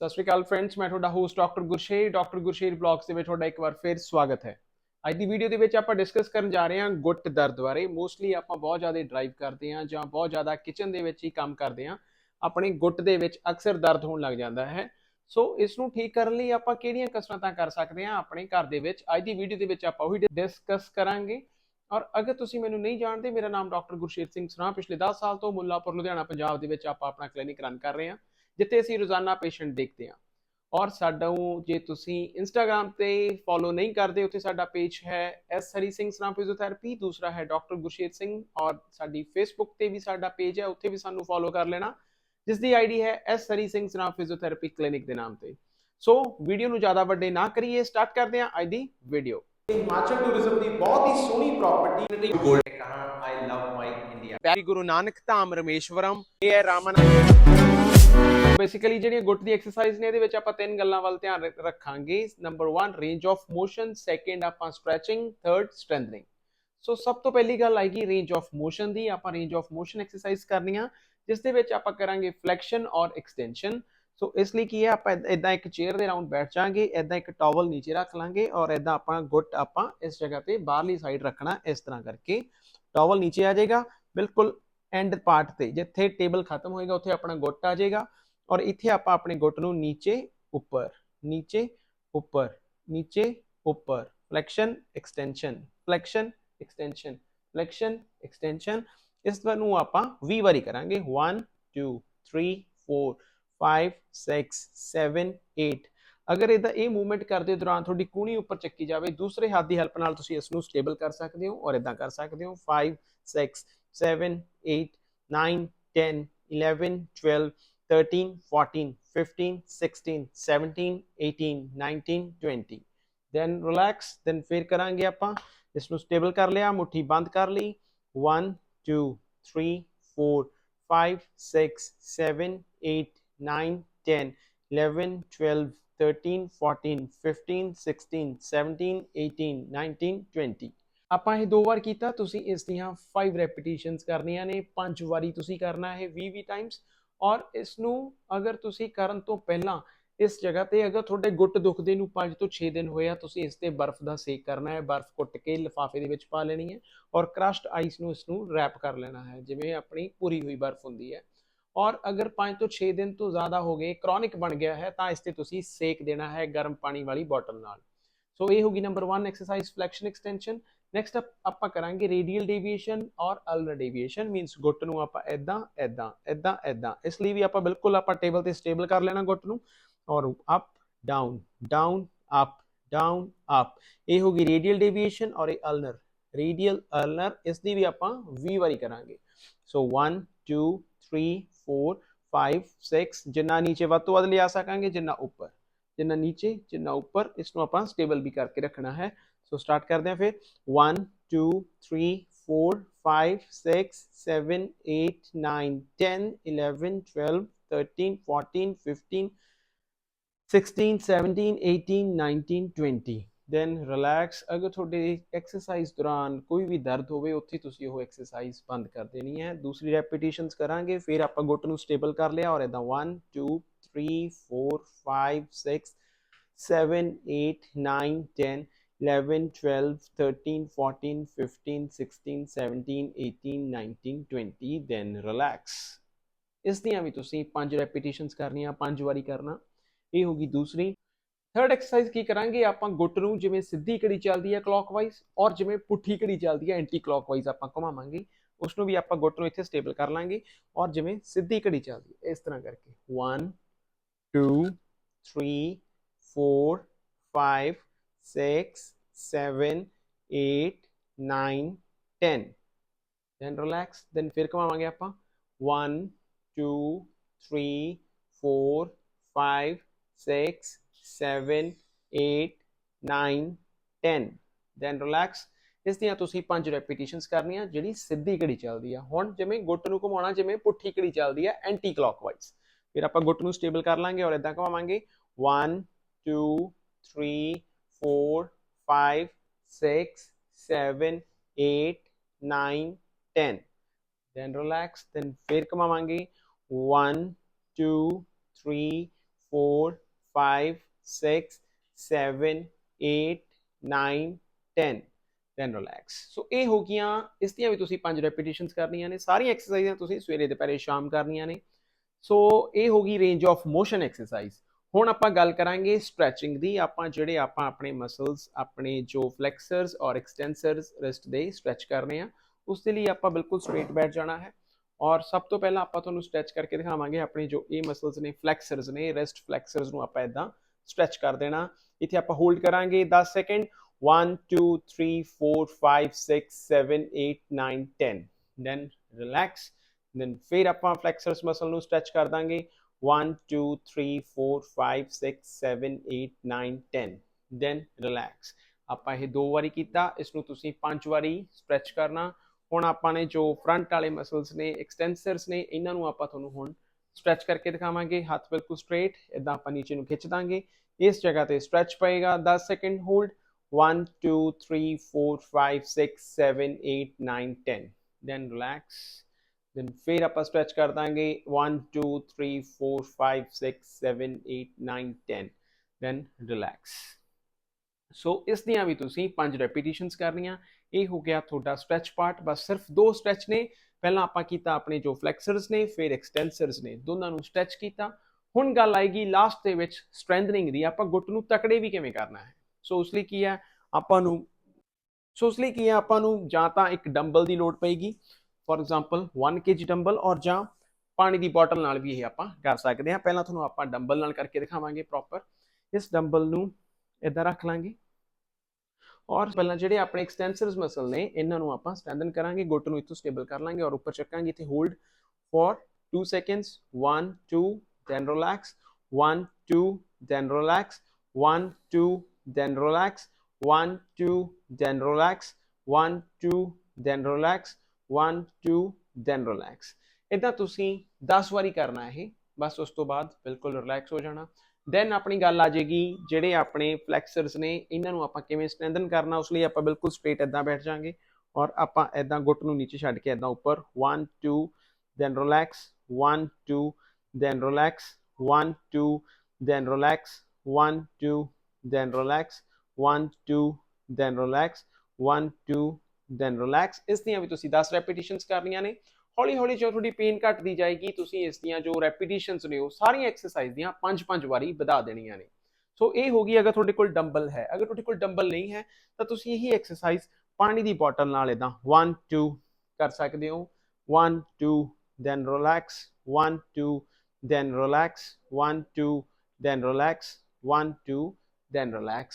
ਸਤਿ ਸ਼੍ਰੀ ਅਕਾਲ ਫਰੈਂਡਸ ਮੈਂ ਤੁਹਾਡਾ host doctor Gursher doctor Gursher blogs ਦੇ ਵਿੱਚ ਤੁਹਾਡਾ ਇੱਕ ਵਾਰ ਫਿਰ ਸਵਾਗਤ ਹੈ। ਅੱਜ ਦੀ ਵੀਡੀਓ ਦੇ ਵਿੱਚ ਆਪਾਂ ਡਿਸਕਸ ਕਰਨ ਜਾ ਰਹੇ ਹਾਂ ਗੁੱਟ ਦਰਦ ਬਾਰੇ। ਮੋਸਟਲੀ ਆਪਾਂ ਬਹੁਤ ਜ਼ਿਆਦਾ ਡਰਾਈਵ ਕਰਦੇ ਹਾਂ ਜਾਂ ਬਹੁਤ ਜ਼ਿਆਦਾ ਕਿਚਨ ਦੇ ਵਿੱਚ ਹੀ ਕੰਮ ਕਰਦੇ ਹਾਂ। ਆਪਣੇ ਗੁੱਟ ਦੇ ਵਿੱਚ ਅਕਸਰ ਦਰਦ ਹੋਣ ਲੱਗ ਜਾਂਦਾ ਹੈ। ਸੋ ਇਸ ਨੂੰ ਠੀਕ ਕਰਨ ਲਈ ਆਪਾਂ ਕਿਹੜੀਆਂ ਕਸਰਤਾਂ ਕਰ ਸਕਦੇ ਹਾਂ ਆਪਣੇ ਘਰ ਦੇ ਵਿੱਚ। ਅੱਜ ਦੀ ਵੀਡੀਓ ਦੇ ਵਿੱਚ ਆਪਾਂ ਉਹੀ ਡਿਸਕਸ ਕਰਾਂਗੇ। ਔਰ ਅਗਰ ਤੁਸੀਂ ਮੈਨੂੰ ਨਹੀਂ ਜਾਣਦੇ, ਮੇਰਾ ਨਾਮ ਡਾਕਟਰ ਗੁਰਸ਼ੇਰ ਸਿੰਘ ਸਰਾ ਪਿਛਲੇ 10 ਸਾਲ ਤੋਂ ਮੁੱਲਾਪੁਰ, ਲੁਧਿਆਣਾ, ਪੰਜਾਬ ਦੇ ਵਿੱਚ ਆਪਾਂ ਆਪਣਾ ਕਲੀਨਿਕ ਰਨ ਕਰ ਰਹੇ ਹਾਂ। ਜਿੱਥੇ ਅਸੀਂ ਰੋਜ਼ਾਨਾ ਪੇਸ਼ੈਂਟ ਦੇਖਦੇ ਹਾਂ। ਔਰ ਸਾਡਾ ਜੇ ਤੁਸੀਂ ਇੰਸਟਾਗ੍ਰam ਤੇ ਫੋਲੋ ਨਹੀਂ ਕਰਦੇ ਉੱਥੇ ਸਾਡਾ ਪੇਜ ਹੈ ਐਸ ਹਰੀ ਸਿੰਘ ਸਰਾਮ ਫਿਜ਼ੀਓਥੈਰੇਪੀ ਦੂਸਰਾ ਹੈ ਡਾਕਟਰ ਗੁਰਸ਼ੇਤ ਸਿੰਘ ਔਰ ਸਾਡੀ ਫੇਸਬੁੱਕ ਤੇ ਵੀ ਸਾਡਾ ਪੇਜ ਹੈ ਉੱਥੇ ਵੀ ਸਾਨੂੰ ਫੋਲੋ ਕਰ ਲੈਣਾ ਜਿਸ ਦੀ ਆਈਡੀ ਹੈ S Hari Singh Saram physiotherapy clinic ਦੇ ਨਾਮ ਤੇ। ਸੋ ਵੀਡੀਓ ਨੂੰ ਜ਼ਿਆਦਾ ਵੱਡੇ ਨਾ ਕਰੀਏ ਸਟਾਰਟ ਕਰਦੇ ਹਾਂ ਅੱਜ ਦੀ ਵੀਡੀਓ ਹਿਮਾਚਲ ਟੂਰਿਜ਼ਮ ਦੀ ਬਹੁਤ ਹੀ ਸੋਹਣੀ ਪ੍ਰਾਪਰਟੀ ਗੋਲਡ ਕਹਾ I love my India Guru Nanak Dham Rameshwaram ਇਹ ਹੈ ਰਾਮਨ ਬੇਸਿਕਲੀ ਜਿਹੜੀਆਂ ਗੁੱਟ ਦੀ ਐਕਸਰਸਾਈਜ਼ ਨੇ, ਇਹਦੇ ਵਿੱਚ ਆਪਾਂ ਤਿੰਨ ਗੱਲਾਂ ਵੱਲ ਧਿਆਨ ਰੱਖਾਂਗੇ। Number 1 range of motion second ਆਪਾਂ ਸਟ੍ਰੈਚਿੰਗ ਥਰਡ ਸਟਰੈਂਥਨਿੰਗ ਸੋ ਸਭ ਤੋਂ ਪਹਿਲੀ ਗੱਲ ਆਏਗੀ ਰੇਂਜ ਆਫ ਮੋਸ਼ਨ ਦੀ। ਆਪਾਂ ਰੇਂਜ ਆਫ ਮੋਸ਼ਨ ਐਕਸਰਸਾਈਜ਼ ਕਰਨੀ ਆ, ਜਿਸ ਦੇ ਵਿੱਚ ਆਪਾਂ ਕਰਾਂਗੇ ਫਲੈਕਸ਼ਨ ਔਰ ਐਕਸਟੈਂਸ਼ਨ ਸੋ ਇਸ ਲਈ ਕੀ ਹੈ, ਆਪਾਂ ਇਦਾਂ ਇੱਕ ਚੇਅਰ ਦੇ ਰਾਉਂਡ ਬੈਠ ਜਾਾਂਗੇ ਇਦਾਂ ਇੱਕ ਟਾਵਲ ਨੀਚੇ ਰੱਖ ਲਾਂਗੇ ਔਰ ਇਦਾਂ ਆਪਣਾ ਗੁੱਟ ਆਪਾਂ ਇਸ ਜਗ੍ਹਾ ਤੇ ਬਾਹਰਲੀ ਸਾਈਡ ਰੱਖਣਾ ਇਸ ਤਰ੍ਹਾਂ ਕਰਕੇ। ਟਾਵਲ ਨੀਚੇ ਆ ਜਾਏਗਾ, ਬਿਲਕੁਲ ਐਂਡ ਪਾਰਟ ਤੇ। ਜਿੱਥੇ ਟੇਬਲ ਖਤਮ ਹੋਏਗਾ, ਉੱਥੇ ਆਪਣਾ ਗੁੱਟ ਆ ਜਾਏਗਾ। ਔਰ ਇੱਥੇ ਆਪਾਂ ਆਪਣੇ ਗੁੱਟ ਨੂੰ ਨੀਚੇ ਉੱਪਰ ਨੀਚੇ ਉੱਪਰ ਨੀਚੇ ਉੱਪਰ flexion extension flexion extension flexion extension ਇਸ ਨੂੰ ਆਪਾਂ 20 ਵਾਰੀ ਕਰਾਂਗੇ। 1 2 3 4 5 6 7 8 ਅਗਰ ਇਹਦਾ ਇਹ ਮੂਵਮੈਂਟ ਕਰਦੇ ਦੌਰਾਨ ਤੁਹਾਡੀ ਕੂਣੀ ਉੱਪਰ ਚੱਕੀ ਜਾਵੇ, ਦੂਸਰੇ ਹੱਥ ਦੀ ਹੈਲਪ ਨਾਲ ਤੁਸੀਂ ਇਸ ਨੂੰ ਸਟੇਬਲ ਕਰ ਸਕਦੇ ਹੋ ਔਰ ਇਦਾਂ ਕਰ ਸਕਦੇ ਹੋ। 5 6 7 8 9 10 11 12 13 14 15 16 17 18 19 20 then relax, then ਫਿਰ ਕਰਾਂਗੇ ਆਪਾਂ ਇਸ ਨੂੰ ਸਟੇਬਲ ਕਰ ਲਿਆ ਮੁੱਠੀ ਬੰਦ ਕਰ ਲਈ 1 2 3 4 5 6 7 8 9 10 11 12 13 14 15 16 17 18 19 20 ਆਪਾਂ ਇਹ ਦੋ ਵਾਰ ਕੀਤਾ, ਤੁਸੀਂ ਇਸ ਦੀਆਂ 5 ਰੈਪੀਟੀਸ਼ਨਸ ਕਰਨੀਆਂ ਨੇ, ਪੰਜ ਵਾਰੀ ਤੁਸੀਂ ਕਰਨਾ ਹੈ 20 20 ਟਾਈਮਸ ਔਰ ਇਸ ਨੂੰ ਅਗਰ ਤੁਸੀਂ ਕਰਨ ਤੋਂ ਪਹਿਲਾਂ ਇਸ ਜਗ੍ਹਾ ਤੇ ਅਗਰ ਤੁਹਾਡੇ ਗੁੱਟ ਦੁਖਦੇ ਨੂੰ 5 ਤੋਂ 6 ਦਿਨ ਹੋਏ ਆ, ਤੁਸੀਂ ਇਸ ਤੇ ਬਰਫ਼ ਦਾ ਸੇਕ ਕਰਨਾ ਹੈ, ਬਰਫ਼ ਕੁੱਟ ਕੇ ਲਿਫਾਫੇ ਦੇ ਵਿੱਚ ਪਾ ਲੈਣੀ ਹੈ ਔਰ ਕ੍ਰਸ਼ਡ ਆਈਸ ਨੂੰ ਇਸ ਨੂੰ ਰੈਪ ਕਰ ਲੈਣਾ ਹੈ, ਜਿਵੇਂ ਆਪਣੀ ਪੂਰੀ ਹੋਈ ਬਰਫ਼ ਹੁੰਦੀ ਹੈ। ਔਰ ਅਗਰ 5 ਤੋਂ 6 ਦਿਨ ਤੋਂ ਜ਼ਿਆਦਾ ਹੋ ਗਏ ਕ੍ਰੋਨਿਕ ਬਣ ਗਿਆ ਹੈ, ਤਾਂ ਇਸ ਤੇ ਤੁਸੀਂ ਸੇਕ ਦੇਣਾ ਹੈ ਗਰਮ ਪਾਣੀ ਵਾਲੀ ਬੋਟਲ ਨਾਲ। ਸੋ ਇਹ ਹੋਗੀ number 1 exercise flexion extension next ਆਪਾਂ ਕਰਾਂਗੇ ਰੇਡੀਅਲ ਡੇਵੀਏਸ਼ਨ ਔਰ ਅਲਨਰ ਡੇਵੀਏਸ਼ਨ ਮੀਨਸ ਗੁੱਟ ਨੂੰ ਆਪਾਂ ਐਦਾਂ ਐਦਾਂ ਐਦਾਂ ਐਦਾਂ ਇਸ ਲਈ ਵੀ ਆਪਾਂ ਬਿਲਕੁਲ ਆਪਾਂ ਟੇਬਲ ਤੇ ਸਟੇਬਲ ਕਰ ਲੈਣਾ ਗੁੱਟ ਨੂੰ ਔਰ up down down up down up ਇਹ ਹੋਗੀ ਰੇਡੀਅਲ ਡੇਵੀਏਸ਼ਨ ਔਰ ਇਹ ਅਲਨਰ ਰੇਡੀਅਲ ਅਲਨਰ ਇਸ ਦੀ ਵੀ ਆਪਾਂ 20 ਵਾਰੀ ਕਰਾਂਗੇ। ਸੋ 1 2 3 4 5 6 ਜਿੰਨਾ ਨੀਚੇ ਵੱਧ ਤੋਂ ਵੱਧ ਲਿਆ ਸਕਾਂਗੇ, ਜਿੰਨਾ ਉੱਪਰ। ਜਿੰਨਾ ਨੀਚੇ, ਜਿੰਨਾ ਉੱਪਰ, ਇਸ ਨੂੰ ਆਪਾਂ ਸਟੇਬਲ ਵੀ ਕਰਕੇ ਰੱਖਣਾ ਹੈ। ਸੋ ਸਟਾਰਟ ਕਰਦੇ ਹਾਂ ਫਿਰ 1 2 3 4 5 6 7 8 9 10 11 12 13 14 15 16 17 18 19 20 ਦੈਨ ਰਿਲੈਕਸ ਅਗਰ ਤੁਹਾਡੇ ਐਕਸਰਸਾਈਜ਼ ਦੌਰਾਨ ਕੋਈ ਵੀ ਦਰਦ ਹੋਵੇ ਉੱਥੇ ਤੁਸੀਂ ਉਹ ਐਕਸਰਸਾਈਜ਼ ਬੰਦ ਕਰ ਦੇਣੀ ਹੈ ਦੂਸਰੀ ਰੈਪੀਟੀਸ਼ਨਸ ਕਰਾਂਗੇ ਫਿਰ ਆਪਾਂ ਗੁੱਟ ਨੂੰ ਸਟੇਬਲ ਕਰ ਲਿਆ ਔਰ ਇਦਾਂ 1 2 3 4 5 6 7 8 9 10 11 12 13 14 15 16 17 18 19 20 ਦੈਨ ਰਿਲੈਕਸ ਇਸ ਦੀਆਂ ਵੀ ਤੁਸੀਂ ਪੰਜ ਰੈਪੀਟੀਸ਼ਨਸ ਕਰਨੀਆਂ, ਪੰਜ ਵਾਰੀ ਕਰਨਾ, ਇਹ ਹੋਗੀ ਦੂਸਰੀ। ਥਰਡ ਐਕਸਰਸਾਈਜ਼ ਕੀ ਕਰਾਂਗੇ? ਆਪਾਂ ਗੁੱਟ ਨੂੰ ਜਿਵੇਂ ਸਿੱਧੀ ਘੜੀ ਚੱਲਦੀ ਹੈ ਕਲੌਕਵਾਈਜ਼ ਔਰ ਜਿਵੇਂ ਪੁੱਠੀ ਘੜੀ ਚੱਲਦੀ ਹੈ ਐਂਟੀ ਕਲੌਕਵਾਈਜ਼ ਆਪਾਂ ਘੁਮਾਵਾਂਗੇ। ਉਸ ਨੂੰ ਵੀ ਆਪਾਂ ਗੁੱਟ ਨੂੰ ਇੱਥੇ ਸਟੇਬਲ ਕਰ ਲਾਂਗੇ ਔਰ ਜਿਵੇਂ ਸਿੱਧੀ ਘੜੀ ਚੱਲਦੀ ਹੈ, ਇਸ ਤਰ੍ਹਾਂ ਕਰਕੇ। 1 2 3 4 5 6 7 8 9 10 then relax. Then ਫਿਰ ਘੁਮਾਵਾਂਗੇ ਆਪਾਂ 1 2 3 4 5 6 7 8 9 10 then relax. ਇਸ ਦੀਆਂ ਤੁਸੀਂ ਪੰਜ ਰੈਪੀਟੀਸ਼ਨਸ ਕਰਨੀਆਂ, ਜਿਹੜੀ ਸਿੱਧੀ ਘੜੀ ਚੱਲਦੀ ਆ। ਹੁਣ ਜਿਵੇਂ ਗੁੱਟ ਨੂੰ ਘੁਮਾਉਣਾ, ਜਿਵੇਂ ਪੁੱਠੀ ਘੜੀ ਚੱਲਦੀ ਆ ਐਂਟੀ ਕਲੌਕਵਾਈਜ਼ ਫਿਰ ਆਪਾਂ ਗੁੱਟ ਨੂੰ ਸਟੇਬਲ ਕਰ ਲਾਂਗੇ ਔਰ ਇਦਾਂ ਘੁਮਾਵਾਂਗੇ 1 2 3 4 5 6 7 8 9 10 then relax, then ਫਿਰ ਘੁਮਾਵਾਂਗੇ 1 2 3 4 5 6 7 8 9 10 ਦੈਨ ਰਿਲੈਕਸ ਸੋ ਇਹ ਹੋ ਗਈਆਂ, ਇਸ ਦੀਆਂ ਵੀ ਤੁਸੀਂ ਪੰਜ ਰੈਪੀਟੀਸ਼ਨਸ ਕਰਨੀਆਂ ਨੇ। ਸਾਰੀਆਂ ਐਕਸਰਸਾਈਜ਼ਾਂ ਤੁਸੀਂ ਸਵੇਰੇ, ਦੁਪਹਿਰੇ, ਸ਼ਾਮ ਕਰਨੀਆਂ ਨੇ। ਸੋ ਇਹ ਹੋ ਗਈ ਰੇਂਜ ਆਫ ਮੋਸ਼ਨ ਐਕਸਰਸਾਈਜ਼ ਹੁਣ ਆਪਾਂ ਗੱਲ ਕਰਾਂਗੇ ਸਟ੍ਰੈਚਿੰਗ ਦੀ। ਆਪਾਂ ਜਿਹੜੇ ਆਪਾਂ ਆਪਣੇ ਮਸਲਸ ਆਪਣੇ ਜੋ ਫਲੈਕਸਰਸ ਔਰ ਐਕਸਟੈਂਸਰਸ ਰਿਸਟ ਦੇ ਸਟ੍ਰੈਚ ਕਰਨੇ ਆ ਉਸ ਦੇ ਲਈ ਆਪਾਂ ਬਿਲਕੁਲ ਸਟ੍ਰੇਟ ਬੈਠ ਜਾਣਾ ਹੈ। ਔਰ ਸਭ ਤੋਂ ਪਹਿਲਾਂ ਆਪਾਂ ਤੁਹਾਨੂੰ ਸਟ੍ਰੈਚ ਕਰਕੇ ਦਿਖਾਵਾਂਗੇ ਆਪਣੇ ਜੋ ਇਹ ਮਸਲਸ ਨੇ ਫਲੈਕਸਰਸ ਨੇ ਰਿਸਟ ਫਲੈਕਸਰਸ ਨੂੰ ਆਪਾਂ ਇਦਾਂ ਸਟ੍ਰੈਚ ਕਰ ਦੇਣਾ। ਇੱਥੇ ਆਪਾਂ ਹੋਲਡ ਕਰਾਂਗੇ 10 ਸੈਕਿੰਡ 1 2 3 4 5 6 7 8 9 10 ਦੈਨ ਰਿਲੈਕਸ ਦੈਨ ਫਿਰ ਆਪਾਂ ਫਲੈਕਸਰਸ ਮਸਲ ਨੂੰ ਸਟ੍ਰੈਚ ਕਰ ਦਾਂਗੇ। 1 2 3 4 5 6 7 8 9 10 then relax. ਆਪਾਂ ਇਹ ਦੋ ਵਾਰੀ ਕੀਤਾ ਇਸ ਨੂੰ ਤੁਸੀਂ ਪੰਜ ਵਾਰੀ ਸਟ੍ਰੈਚ ਕਰਨਾ। ਹੁਣ ਆਪਾਂ ਨੇ ਜੋ ਫਰੰਟ ਵਾਲੇ ਮਸਲਸ ਨੇ ਐਕਸਟੈਂਸਰਸ ਨੇ, ਇਹਨਾਂ ਨੂੰ ਆਪਾਂ ਤੁਹਾਨੂੰ ਹੁਣ ਸਟ੍ਰੈਚ ਕਰਕੇ ਦਿਖਾਵਾਂਗੇ। ਹੱਥ ਬਿਲਕੁਲ ਸਟ੍ਰੇਟ ਇਦਾਂ ਆਪਾਂ ਨੀਚੇ ਨੂੰ ਖਿੱਚ ਦਾਂਗੇ। ਇਸ ਜਗ੍ਹਾ ਤੇ ਸਟ੍ਰੈਚ ਪਏਗਾ। 10 second hold 1 2 3 4 5 6 7 8 9 10 then relax then ਫਿਰ ਆਪਾਂ ਸਟ੍ਰੈਚ ਕਰ ਦਾਂਗੇ 1 2 3 4 5 6 7 8 9 10 then relax ਸੋ ਇਸ ਦੀਆਂ ਵੀ ਤੁਸੀਂ ਪੰਜ ਰੈਪੀਟੀਸ਼ਨਸ ਕਰਨੀਆਂ। ਇਹ ਹੋ ਗਿਆ ਤੁਹਾਡਾ ਸਟ੍ਰੈਚ ਪਾਰਟ ਬਸ ਸਿਰਫ ਦੋ ਸਟ੍ਰੈਚ ਨੇ। ਪਹਿਲਾਂ ਆਪਾਂ ਕੀਤਾ ਆਪਣੇ ਜੋ ਫਲੈਕਸਰਸ ਨੇ, ਫਿਰ ਐਕਸਟੈਂਸਰਸ ਨੇ। ਦੋਨਾਂ ਨੂੰ ਸਟ੍ਰੈਚ ਕੀਤਾ। ਹੁਣ ਗੱਲ ਆਏਗੀ ਲਾਸਟ ਦੇ ਵਿੱਚ ਸਟਰੈਂਥਨਿੰਗ ਦੀ। ਆਪਾਂ ਗੁੱਟ ਨੂੰ ਤਕੜੇ ਵੀ ਕਿਵੇਂ ਕਰਨਾ ਹੈ? ਸੋ ਉਸ ਲਈ ਕੀ ਹੈ? ਆਪਾਂ ਨੂੰ ਸੋ ਉਸ ਲਈ ਕੀ ਹੈ? ਆਪਾਂ ਨੂੰ ਜਾਂ ਤਾਂ ਇੱਕ ਡੰਬਲ ਦੀ ਲੋੜ ਪਏਗੀ। ਫੋਰ ਐਗਜ਼ਾਮਪਲ 1 kg ਡੰਬਲ ਔਰ ਜਾਂ ਪਾਣੀ ਦੀ ਬੋਟਲ ਨਾਲ ਵੀ ਇਹ ਆਪਾਂ ਕਰ ਸਕਦੇ ਹਾਂ। ਪਹਿਲਾਂ ਤੁਹਾਨੂੰ ਆਪਾਂ ਡੰਬਲ ਨਾਲ ਕਰਕੇ ਦਿਖਾਵਾਂਗੇ ਪ੍ਰੋਪਰ ਇਸ ਡੰਬਲ ਨੂੰ ਇਦਾਂ ਰੱਖ ਲਾਂਗੇ। ਔਰ ਪਹਿਲਾਂ ਜਿਹੜੇ ਆਪਣੇ ਐਕਸਟੈਂਸਰਸ ਮਸਲ ਨੇ, ਇਹਨਾਂ ਨੂੰ ਆਪਾਂ ਸਟ੍ਰੈਂਥਨ ਕਰਾਂਗੇ। ਗੁੱਟ ਨੂੰ ਇੱਥੋਂ ਸਟੇਬਲ ਕਰ ਲਾਂਗੇ ਔਰ ਉੱਪਰ ਚੱਕਾਂਗੇ। ਇੱਥੇ hold for 2 seconds 1 2 then relax 1 2 then relax 1 2 then relax 1 2 then relax 1 2 then relax 1 2 then relax. ਇਦਾਂ ਤੁਸੀਂ 10 ਵਾਰੀ ਕਰਨਾ ਇਹ, ਬਸ ਉਸ ਤੋਂ ਬਾਅਦ ਬਿਲਕੁਲ ਰਿਲੈਕਸ ਹੋ ਜਾਣਾ। ਦੈਨ ਆਪਣੀ ਗੱਲ ਆ ਜਾਏਗੀ, ਜਿਹੜੇ ਆਪਣੇ ਫਲੈਕਸਰਸ ਨੇ, ਇਹਨਾਂ ਨੂੰ ਆਪਾਂ ਕਿਵੇਂ ਸਟ੍ਰੈਂਥਨ ਕਰਨਾ, ਉਸ ਲਈ ਆਪਾਂ ਬਿਲਕੁਲ ਸਟ੍ਰੇਟ ਇਦਾਂ ਬੈਠ ਜਾਾਂਗੇ। ਔਰ ਆਪਾਂ ਇਦਾਂ ਗੁੱਟ ਨੂੰ ਨੀਚੇ ਛੱਡ ਕੇ ਇਦਾਂ ਉੱਪਰ 1 2 then relax 1 2 then relax 1 2 then relax 1 2 then relax 1 2 then relax 1 2 then relax. ਇਸ ਦੀਆਂ ਵੀ ਤੁਸੀਂ 10 ਰੈਪੀਟੀਸ਼ਨਸ ਕਰਨੀਆਂ ਨੇ। ਹੌਲੀ ਹੌਲੀ ਜਦੋਂ ਤੁਹਾਡੀ ਪੇਨ ਘਟਦੀ ਜਾਏਗੀ, ਤੁਸੀਂ ਇਸ ਦੀਆਂ ਜੋ ਰੈਪੀਟੀਸ਼ਨਸ ਨੇ, ਉਹ ਸਾਰੀਆਂ ਐਕਸਰਸਾਈਜ਼ ਦੀਆਂ 5-5 ਵਾਰੀ ਵਧਾ ਦੇਣੀਆਂ ਨੇ। ਸੋ ਇਹ ਹੋ ਗਈ ਅਗਰ ਤੁਹਾਡੇ ਕੋਲ ਡੰਬਲ ਹੈ। ਅਗਰ ਤੁਹਾਡੇ ਕੋਲ ਡੰਬਲ ਨਹੀਂ ਹੈ, ਤਾਂ ਤੁਸੀਂ ਇਹੀ ਐਕਸਰਸਾਈਜ਼ ਪਾਣੀ ਦੀ ਬੋਟਲ ਨਾਲ ਇਦਾਂ 1 2 ਕਰ ਸਕਦੇ ਹੋ। 1 2 then relax. 1 2 then relax. 1 2 then relax. 1 2 then relax.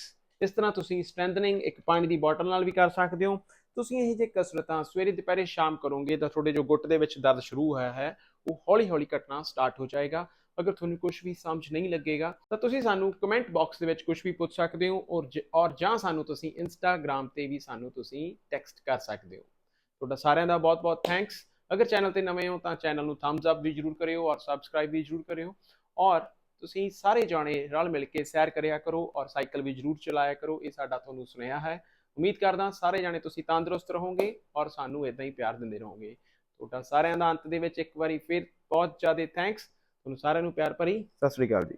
ਇਸ ਤਰ੍ਹਾਂ ਤੁਸੀਂ ਸਟਰੈਂਥਨਿੰਗ ਇੱਕ ਪਾਣੀ ਦੀ ਬੋਟਲ ਨਾਲ ਵੀ ਕਰ ਸਕਦੇ ਹੋ। ਤੁਸੀਂ ਇਹ ਜੇ ਕਸਰਤਾਂ ਸਵੇਰੇ ਦੁਪਹਿਰੇ ਸ਼ਾਮ ਕਰੋਗੇ ਤਾਂ ਤੁਹਾਡੇ ਜੋ ਗੁੱਟ ਦੇ ਵਿੱਚ ਦਰਦ ਸ਼ੁਰੂ ਹੋਇਆ ਹੈ, ਉਹ ਹੌਲੀ ਹੌਲੀ ਘਟਣਾ ਸਟਾਰਟ ਹੋ ਜਾਏਗਾ। ਅਗਰ ਤੁਹਾਨੂੰ ਕੁਝ ਵੀ ਸਮਝ ਨਹੀਂ ਲੱਗੇਗਾ, ਤਾਂ ਤੁਸੀਂ ਸਾਨੂੰ ਕਮੈਂਟ ਬਾਕਸ ਦੇ ਵਿੱਚ ਕੁਝ ਵੀ ਪੁੱਛ ਸਕਦੇ ਹੋ ਔਰ ਜ- ਔਰ ਜਾਂ ਸਾਨੂੰ ਤੁਸੀਂ ਇੰਸਟਾਗ੍ਰam ਤੇ ਵੀ ਸਾਨੂੰ ਤੁਸੀਂ ਟੈਕਸਟ ਕਰ ਸਕਦੇ ਹੋ। ਤੁਹਾਡਾ ਸਾਰਿਆਂ ਦਾ ਬਹੁਤ ਬਹੁਤ ਥੈਂਕਸ ਅਗਰ ਚੈਨਲ ਤੇ ਨਵੇਂ ਹੋ ਤਾਂ ਚੈਨਲ ਨੂੰ ਥੰਬਸ ਅਪ ਵੀ ਜਰੂਰ ਕਰਿਓ ਔਰ ਸਬਸਕ੍ਰਾਈਬ ਵੀ ਜਰੂਰ ਕਰਿਓ। ਔਰ ਤੁਸੀਂ ਸਾਰੇ ਜਾਣੇ ਰਲ ਮਿਲ ਕੇ ਸੈਰ ਕਰਿਆ ਕਰੋ ਔਰ ਸਾਈਕਲ ਵੀ ਜਰੂਰ ਚਲਾਇਆ ਕਰੋ, ਇਹ ਸਾਡਾ ਤੁਹਾਨੂੰ ਸੁਨੇਹਾ ਹੈ। ਉਮੀਦ ਕਰਦਾ ਸਾਰੇ ਜਾਣੇ ਤੁਸੀਂ ਤੰਦਰੁਸਤ ਰਹੋਗੇ ਔਰ ਸਾਨੂੰ ਇਦਾਂ ਹੀ ਪਿਆਰ ਦਿੰਦੇ ਰਹੋਗੇ। ਤੁਹਾਡਾ ਸਾਰਿਆਂ ਦਾ ਅੰਤ ਦੇ ਵਿੱਚ ਇੱਕ ਵਾਰੀ ਫਿਰ ਬਹੁਤ ਜ਼ਿਆਦਾ ਥੈਂਕਸ ਤੁਹਾਨੂੰ ਸਾਰਿਆਂ ਨੂੰ ਪਿਆਰ ਭਰੀ। ਸਤਿ ਸ੍ਰੀ ਅਕਾਲ ਜੀ।